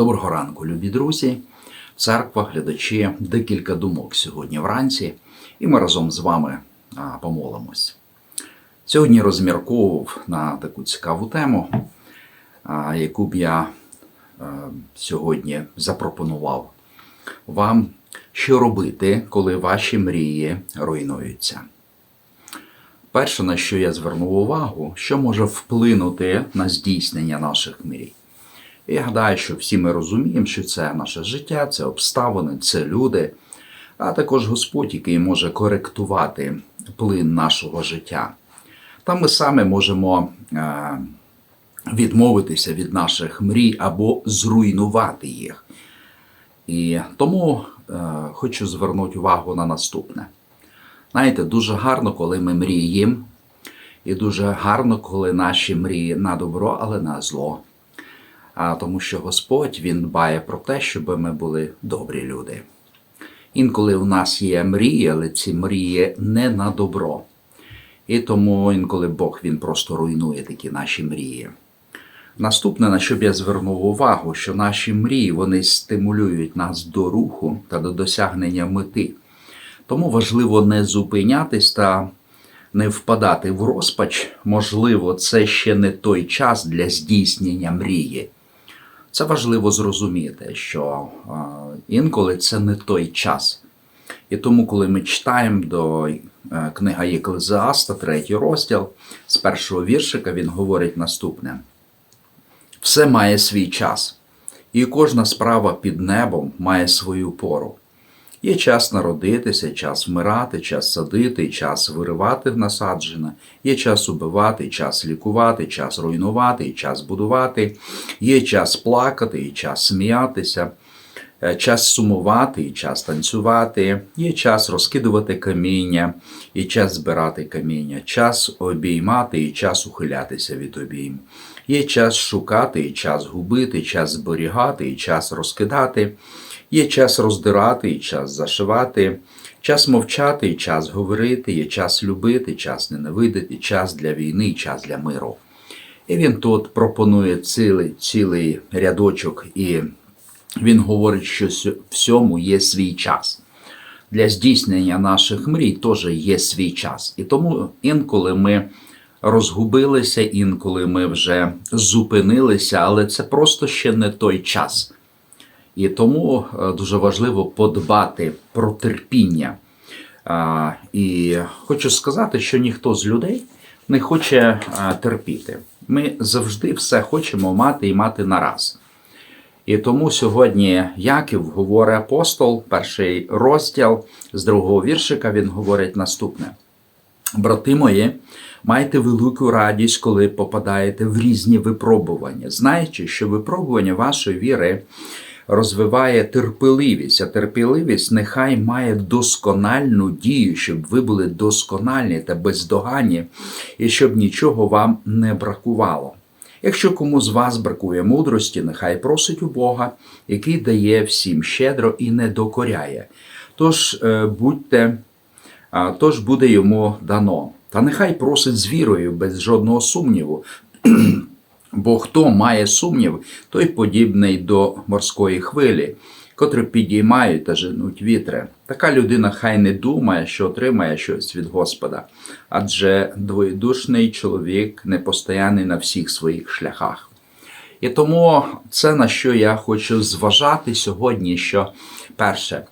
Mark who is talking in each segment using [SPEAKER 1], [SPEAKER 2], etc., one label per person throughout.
[SPEAKER 1] Доброго ранку, любі друзі, церква, глядачі, декілька думок сьогодні вранці, і ми разом з вами помолимось. Сьогодні розмірковував на таку цікаву тему, яку б я сьогодні запропонував вам, що робити, коли ваші мрії руйнуються. Перше, на що я звернув увагу, що може вплинути на здійснення наших мрій. Я гадаю, що всі ми розуміємо, що це наше життя, це обставини, це люди, а також Господь, який може коректувати плин нашого життя. Там ми саме можемо е, відмовитися від наших мрій або зруйнувати їх. І тому е, хочу звернути увагу на наступне. Знаєте, дуже гарно, коли ми мріємо, і дуже гарно, коли наші мрії на добро, але на зло. А тому що Господь Він дбає про те, щоб ми були добрі люди. Інколи у нас є мрії, але ці мрії не на добро. І тому інколи Бог Він просто руйнує такі наші мрії. Наступне, на що б я звернув увагу, що наші мрії вони стимулюють нас до руху та до досягнення мети. Тому важливо не зупинятись та не впадати в розпач. Можливо, це ще не той час для здійснення мрії. Це важливо зрозуміти, що інколи це не той час. І тому, коли ми читаємо до книги книга Єклезеаста, третій розділ, з першого віршика він говорить наступне: все має свій час, і кожна справа під небом має свою пору. Є час народитися, час вмирати, час садити, час виривати в насаджене, є час убивати, час лікувати, час руйнувати, час будувати, є час плакати, і час сміятися, е, час сумувати, і час танцювати, є час розкидувати каміння, і час збирати каміння, час обіймати і час ухилятися від обійм. Є час шукати, і час губити, час зберігати, і час розкидати. Є час роздирати і час зашивати, час мовчати і час говорити, є час любити, час ненавидити, час для війни, час для миру. І він тут пропонує цілий, цілий рядочок, і він говорить, що всьому є свій час. Для здійснення наших мрій теж є свій час. І тому інколи ми розгубилися, інколи ми вже зупинилися, але це просто ще не той час. І тому е, дуже важливо подбати про терпіння. І хочу сказати, що ніхто з людей не хоче терпіти. Ми завжди все хочемо мати і мати нараз. І тому сьогодні Яків говорить апостол, перший розділ з другого віршика, він говорить наступне: Брати мої, майте велику радість, коли попадаєте в різні випробування, знаючи, що випробування вашої віри розвиває терпеливість, а терпеливість нехай має доскональну дію, щоб ви були доскональні та бездоганні, і щоб нічого вам не бракувало. Якщо кому з вас бракує мудрості, нехай просить у Бога, який дає всім щедро і не докоряє. Тож е, будьте, тож буде йому дано. Та нехай просить з вірою, без жодного сумніву. Бо хто має сумнів, той подібний до морської хвилі, котрі підіймають та женуть вітри. Така людина хай не думає, що отримає щось від Господа, адже двоєдушний чоловік непостоянний на всіх своїх шляхах. І тому це на що я хочу зважати сьогодні, що перше,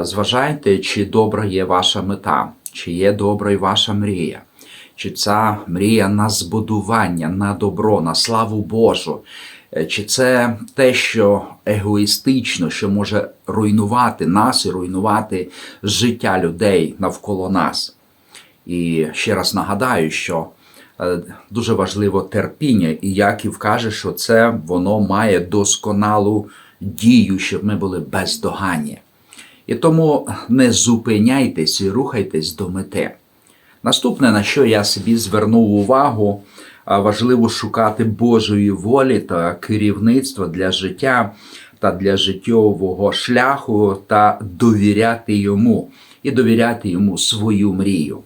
[SPEAKER 1] зважайте, чи добра є ваша мета, чи є добра й ваша мрія чи ця мрія на збудування, на добро, на славу Божу, е, чи це те, що егоїстично, що може руйнувати нас і руйнувати життя людей навколо нас. І ще раз нагадаю, що е, дуже важливо терпіння, і Яків каже, що це воно має досконалу дію, щоб ми були бездоганні. І тому не зупиняйтесь і рухайтесь до мети. Наступне, на що я собі звернув увагу, важливо шукати Божої волі та керівництва для життя та для життєвого шляху та довіряти йому і довіряти йому свою мрію.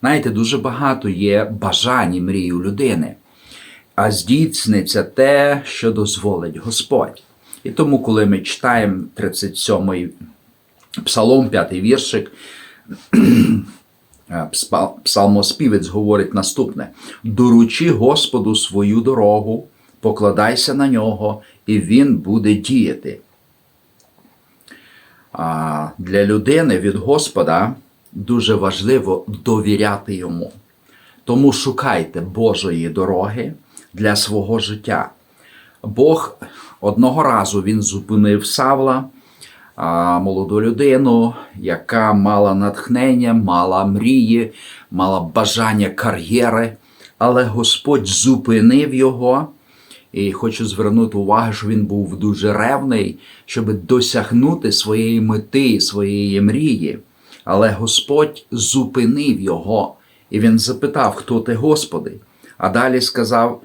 [SPEAKER 1] Знаєте, дуже багато є бажань і мрій у людини, а здійсниться те, що дозволить Господь. І тому, коли ми читаємо 37-й псалом, 5 віршик, Псалмоспівець говорить наступне: доручи Господу свою дорогу, покладайся на нього, і він буде діяти. А Для людини від Господа дуже важливо довіряти йому. Тому шукайте Божої дороги для свого життя. Бог одного разу він зупинив Савла, молоду людину, яка мала натхнення, мала мрії, мала бажання кар'єри, але Господь зупинив його. І хочу звернути увагу, що він був дуже ревний, щоб досягнути своєї мети, своєї мрії. Але Господь зупинив його, і він запитав, хто ти, Господи? А далі сказав,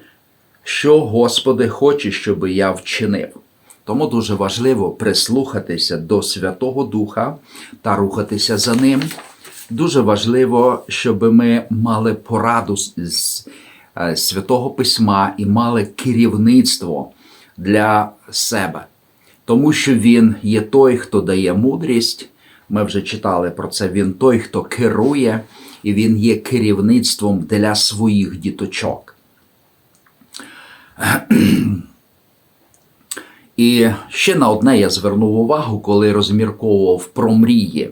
[SPEAKER 1] що Господи хоче, щоб я вчинив. Тому дуже важливо прислухатися до Святого Духа та рухатися за ним. Дуже важливо, щоб ми мали пораду з- е, Святого Письма і мали керівництво для себе. Тому що Він є той, хто дає мудрість. Ми вже читали про це. Він той, хто керує, і він є керівництвом для своїх діточок. І ще на одне я звернув увагу, коли розмірковував про мрії.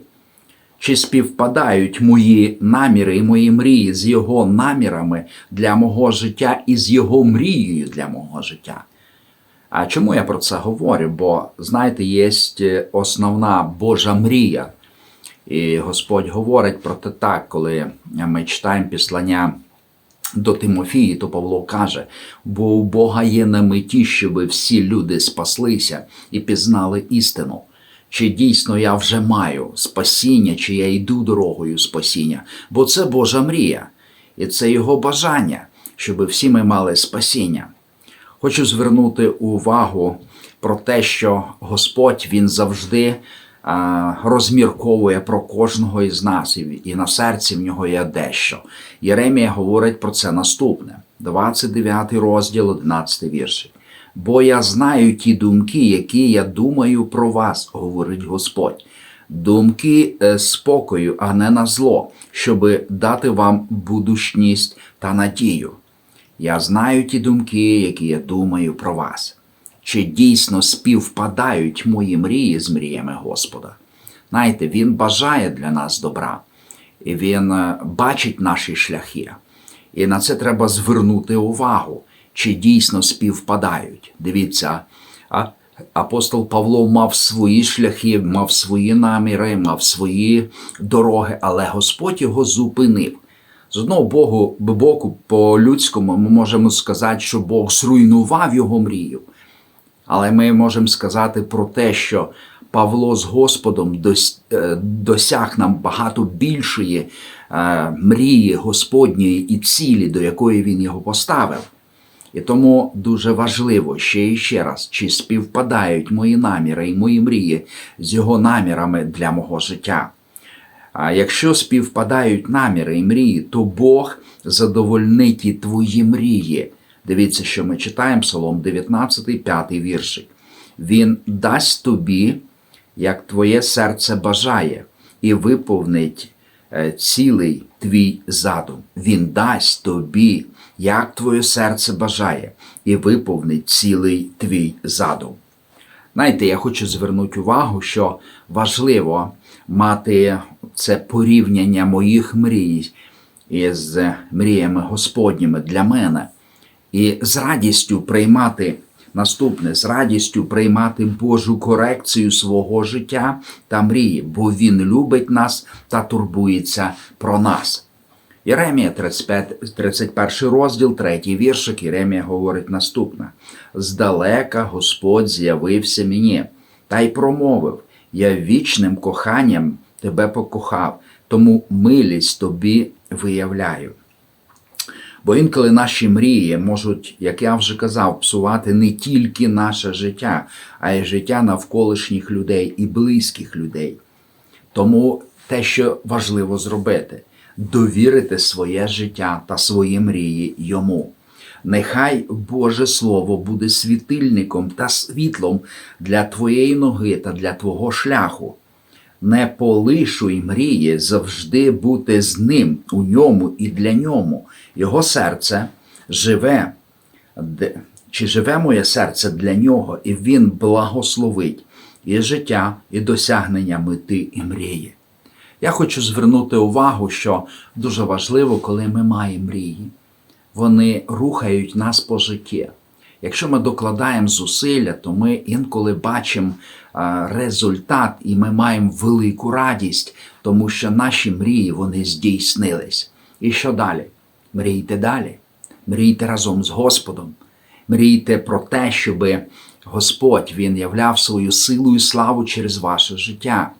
[SPEAKER 1] Чи співпадають мої наміри і мої мрії з його намірами для мого життя і з його мрією для мого життя? А чому я про це говорю? Бо, знаєте, є основна Божа мрія. І Господь говорить про те так, коли ми читаємо післання до Тимофії, то Павло каже: бо у Бога є на меті, щоб всі люди спаслися і пізнали істину. Чи дійсно я вже маю спасіння, чи я йду дорогою спасіння? Бо це Божа мрія, і це Його бажання, щоб всі ми мали спасіння. Хочу звернути увагу про те, що Господь Він завжди розмірковує про кожного із нас, і, на серці в нього є дещо. Єремія говорить про це наступне: 29 розділ, 11 вірші. Бо я знаю ті думки, які я думаю про вас, говорить Господь. Думки е, спокою, а не на зло, щоби дати вам будучність та надію. Я знаю ті думки, які я думаю про вас. Чи дійсно співпадають мої мрії з мріями Господа? Знаєте, Він бажає для нас добра, і Він е, бачить наші шляхи. І на це треба звернути увагу, чи дійсно співпадають. Дивіться, апостол Павло мав свої шляхи, мав свої наміри, мав свої дороги, але Господь його зупинив. З одного боку, боку, по-людському, ми можемо сказати, що Бог зруйнував його мрію. Але ми можемо сказати про те, що Павло з Господом е, досяг нам багато більшої е, мрії Господньої і цілі, до якої він його поставив. І тому дуже важливо ще і ще раз, чи співпадають мої наміри і мої мрії з його намірами для мого життя. А якщо співпадають наміри і мрії, то Бог задовольнить і твої мрії. Дивіться, що ми читаємо Псалом 19, 5 віршик. Він дасть тобі, як твоє серце бажає, і виповнить е, цілий твій задум. Він дасть тобі, як твоє серце бажає, і виповнить цілий твій задум. Знаєте, я хочу звернути увагу, що важливо мати це порівняння моїх мрій із мріями Господніми для мене, і з радістю приймати наступне, з радістю приймати Божу корекцію свого життя та мрії, бо Він любить нас та турбується про нас. Єремія 35, 31 розділ, 3 віршик, Єремія говорить наступне: Здалека Господь з'явився мені, та й промовив: Я вічним коханням тебе покохав, тому милість тобі виявляю. Бо інколи наші мрії можуть, як я вже казав, псувати не тільки наше життя, а й життя навколишніх людей і близьких людей. Тому те, що важливо зробити, довірити своє життя та свої мрії йому. Нехай Боже Слово буде світильником та світлом для твоєї ноги та для твого шляху. Не полишуй мрії завжди бути з ним, у ньому і для ньому. Його серце живе, чи живе моє серце для нього, і він благословить і життя, і досягнення мети і мрії. Я хочу звернути увагу, що дуже важливо, коли ми маємо мрії, вони рухають нас по житті. Якщо ми докладаємо зусилля, то ми інколи бачимо результат і ми маємо велику радість, тому що наші мрії вони здійснились. І що далі? Мрійте далі. Мрійте разом з Господом. Мрійте про те, щоб Господь Він являв свою силу і славу через ваше життя,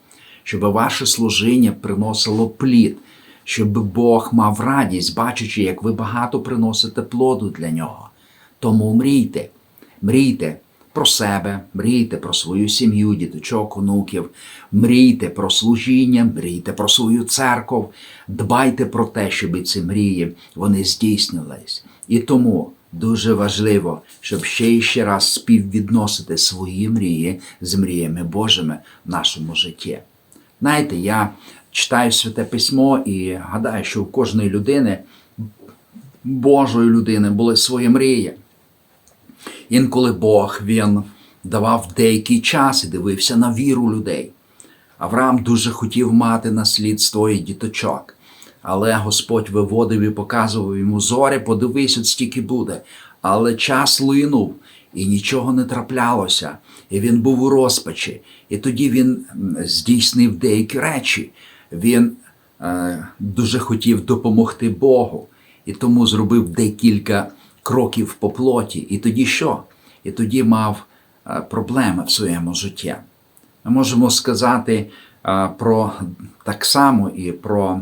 [SPEAKER 1] щоб ваше служіння приносило плід, щоб Бог мав радість, бачачи, як ви багато приносите плоду для нього. Тому мрійте, мрійте про себе, мрійте про свою сім'ю, діточок, онуків, мрійте про служіння, мрійте про свою церкву, дбайте про те, щоб ці мрії вони здійснились. І тому дуже важливо, щоб ще і ще раз співвідносити свої мрії з мріями Божими в нашому житті. Знаєте, я читаю святе письмо і гадаю, що у кожної людини, Божої людини, були свої мрії. Інколи Бог він давав деякий час і дивився на віру людей. Авраам дуже хотів мати наслідство і діточок. Але Господь виводив і показував йому зорі, подивись, от стільки буде. Але час линув, і нічого не траплялося. І він був у розпачі. І тоді він здійснив деякі речі. Він е, дуже хотів допомогти Богу, і тому зробив декілька кроків по плоті. І тоді що? І тоді мав е, проблеми в своєму житті. Ми можемо сказати е, про так само і про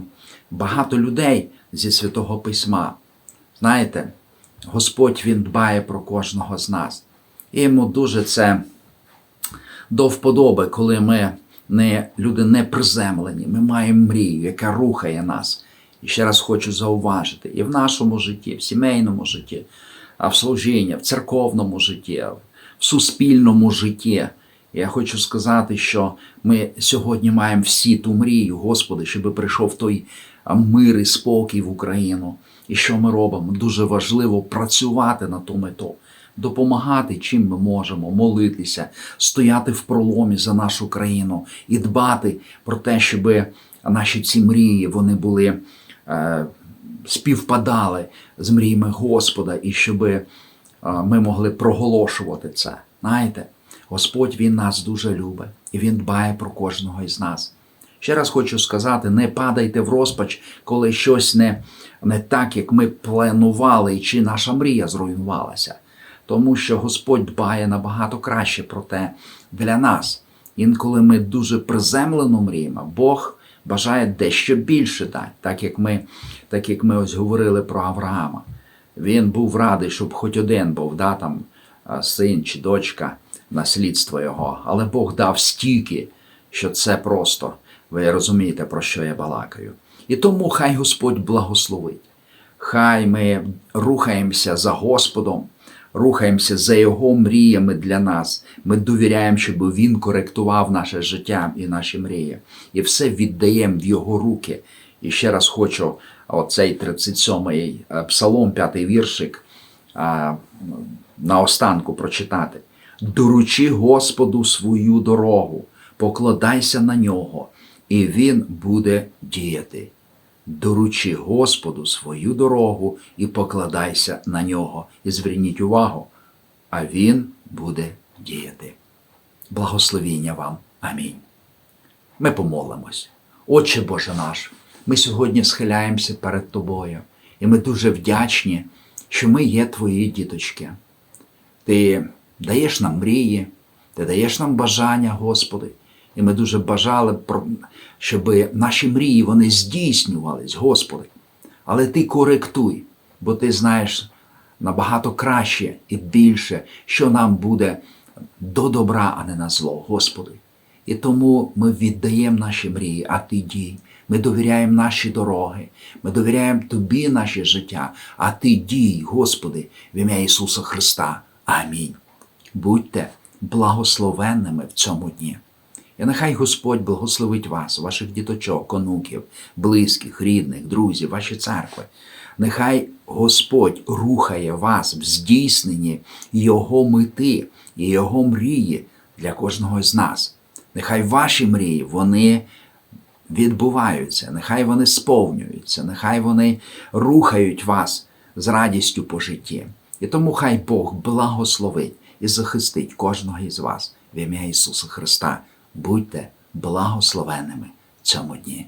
[SPEAKER 1] багато людей зі Святого Письма. Знаєте, Господь Він дбає про кожного з нас. І йому дуже це до вподоби, коли ми не люди не приземлені, ми маємо мрію, яка рухає нас. І ще раз хочу зауважити, і в нашому житті, в сімейному житті, а в служінні, в церковному житті, в суспільному житті. Я хочу сказати, що ми сьогодні маємо всі ту мрію, Господи, щоб прийшов той мир і спокій в Україну. І що ми робимо? Дуже важливо працювати на ту мету, допомагати, чим ми можемо, молитися, стояти в проломі за нашу країну і дбати про те, щоб наші ці мрії вони були співпадали з мріями Господа, і щоб е, ми могли проголошувати це. Знаєте, Господь Він нас дуже любить і Він дбає про кожного із нас. Ще раз хочу сказати: не падайте в розпач, коли щось не, не так, як ми планували, чи наша мрія зруйнувалася. Тому що Господь дбає набагато краще про те для нас. Інколи ми дуже приземлено мріємо, Бог бажає дещо більше дати, так як ми, так як ми ось говорили про Авраама. Він був радий, щоб хоч один був, да, там, син чи дочка, наслідство його. Але Бог дав стільки, що це просто, ви розумієте, про що я балакаю. І тому хай Господь благословить. Хай ми рухаємося за Господом, рухаємося за Його мріями для нас. Ми довіряємо, щоб Він коректував наше життя і наші мрії. І все віддаємо в Його руки. І ще раз хочу оцей 37-й е, псалом, п'ятий віршик, а, на останку прочитати. Доручи Господу свою дорогу, покладайся на нього, і Він буде діяти. Доручи Господу свою дорогу і покладайся на нього. І зверніть увагу, а Він буде діяти. Благословіння вам. Амінь. Ми помолимось. Отче Боже наш, ми сьогодні схиляємося перед Тобою, і ми дуже вдячні, що ми є Твої діточки. Ти даєш нам мрії, ти даєш нам бажання, Господи. І ми дуже бажали, щоб наші мрії вони здійснювались, Господи. Але Ти коректуй, бо Ти знаєш набагато краще і більше, що нам буде до добра, а не на зло, Господи. І тому ми віддаємо наші мрії, а Ти дій. Ми довіряємо наші дороги, ми довіряємо Тобі наше життя, а Ти дій, Господи, в ім'я Ісуса Христа. Амінь. Будьте благословенними в цьому дні. І нехай Господь благословить вас, ваших діточок, онуків, близьких, рідних, друзів, ваші церкви. Нехай Господь рухає вас в здійсненні Його мети і Його мрії для кожного з нас. Нехай ваші мрії, вони відбуваються, нехай вони сповнюються, нехай вони рухають вас з радістю по житті. І тому хай Бог благословить і захистить кожного із вас в ім'я Ісуса Христа. Будьте благословенними цьому дні.